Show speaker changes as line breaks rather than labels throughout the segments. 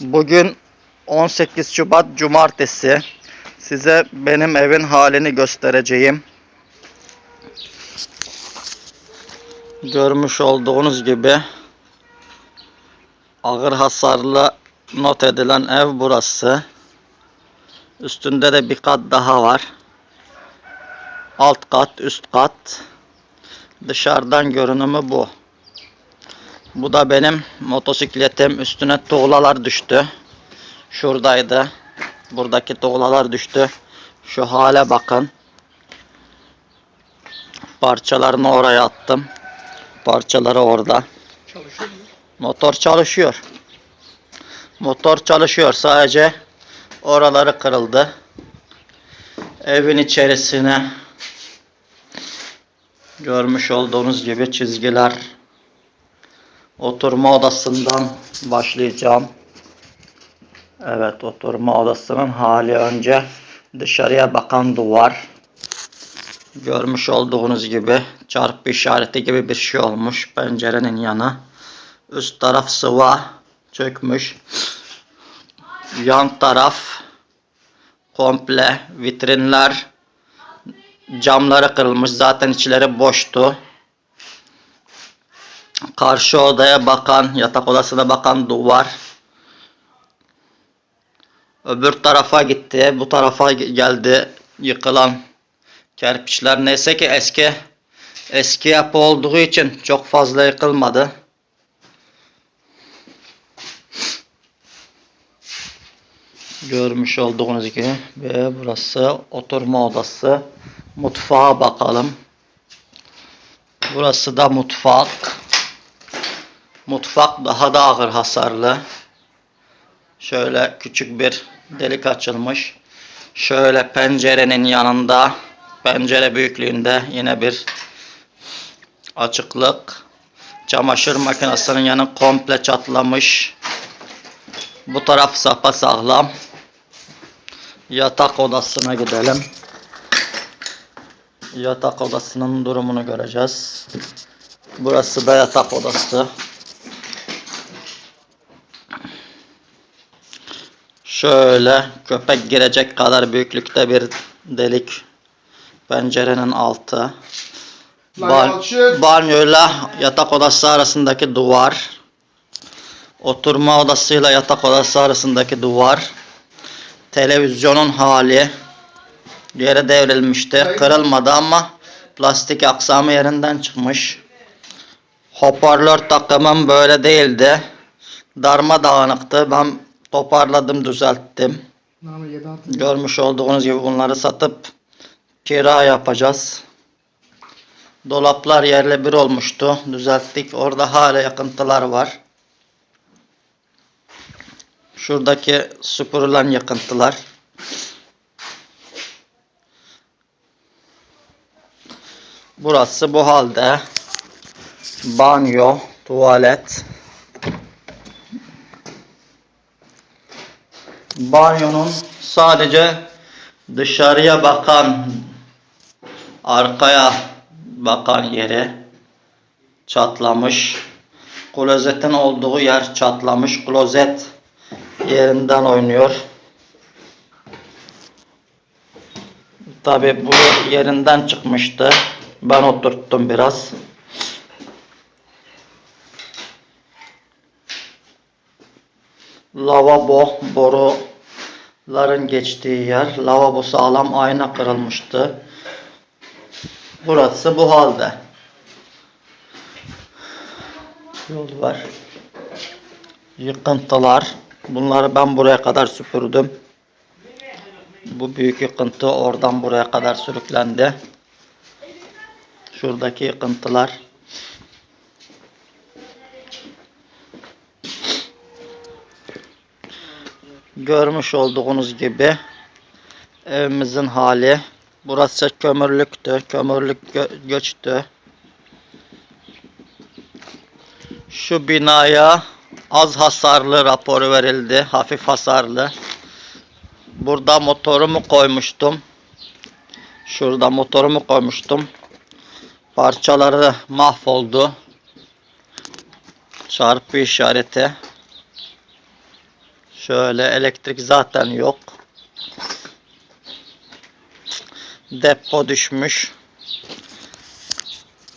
Bugün 18 Şubat Cumartesi. Size benim evin halini göstereceğim. Görmüş olduğunuz gibi ağır hasarlı not edilen ev burası. Üstünde de bir kat daha var. Alt kat, üst kat. Dışarıdan görünümü bu. Bu da benim motosikletim. Üstüne tuğlalar düştü. Şuradaydı. Buradaki tuğlalar düştü. Şu hale bakın. Parçalarını oraya attım. Parçaları orada.
Çalışıyor mu?
Motor çalışıyor. Motor çalışıyor. Sadece oraları kırıldı. Evin içerisine görmüş olduğunuz gibi çizgiler. Oturma odasından başlayacağım. Evet oturma odasının hali önce dışarıya bakan duvar. Görmüş olduğunuz gibi çarpı işareti gibi bir şey olmuş pencerenin yanı. Üst taraf sıva çökmüş. Yan taraf komple vitrinler camları kırılmış. Zaten içleri boştu. Karşı odaya bakan, yatak odasına bakan duvar. Öbür tarafa gitti. Bu tarafa geldi yıkılan kerpiçler. Neyse ki eski eski yapı olduğu için çok fazla yıkılmadı. Görmüş olduğunuz gibi ve burası oturma odası. Mutfağa bakalım. Burası da mutfak. Mutfak daha da ağır hasarlı. Şöyle küçük bir delik açılmış. Şöyle pencerenin yanında pencere büyüklüğünde yine bir açıklık. Çamaşır makinesinin yanı komple çatlamış. Bu taraf sapa sağlam. Yatak odasına gidelim. Yatak odasının durumunu göreceğiz. Burası da yatak odası. Şöyle köpek girecek kadar büyüklükte bir delik. Pencerenin altı.
Yalçın.
banyoyla yatak odası arasındaki duvar. Oturma odasıyla yatak odası arasındaki duvar. Televizyonun hali. Yere devrilmişti. Kırılmadı ama plastik aksamı yerinden çıkmış. Hoparlör takımım böyle değildi. Darma dağınıktı. Ben toparladım, düzelttim.
Name 7 6.
Görmüş olduğunuz gibi bunları satıp kira yapacağız. Dolaplar yerle bir olmuştu. Düzelttik. Orada hala yakıntılar var. Şuradaki süpürülen yakıntılar. Burası bu halde. Banyo, tuvalet. Banyonun sadece dışarıya bakan arkaya bakan yeri çatlamış. Klozetin olduğu yer çatlamış. Klozet yerinden oynuyor. Tabi bu yerinden çıkmıştı. Ben oturttum biraz. Lavabo boruların geçtiği yer. Lavabo sağlam ayna kırılmıştı. Burası bu halde. Yol var. Yıkıntılar. Bunları ben buraya kadar süpürdüm. Bu büyük yıkıntı oradan buraya kadar sürüklendi. Şuradaki yıkıntılar. Görmüş olduğunuz gibi evimizin hali. Burası kömürlüktü. Kömürlük gö- göçtü. Şu binaya az hasarlı raporu verildi. Hafif hasarlı. Burada motorumu koymuştum. Şurada motorumu koymuştum. Parçaları mahvoldu. Çarpı işareti. Şöyle elektrik zaten yok. Depo düşmüş.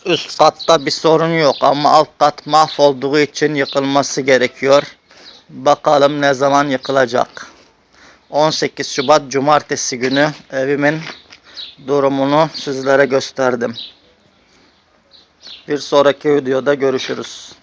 Üst katta bir sorun yok ama alt kat mahvolduğu için yıkılması gerekiyor. Bakalım ne zaman yıkılacak. 18 Şubat Cumartesi günü evimin durumunu sizlere gösterdim. Bir sonraki videoda görüşürüz.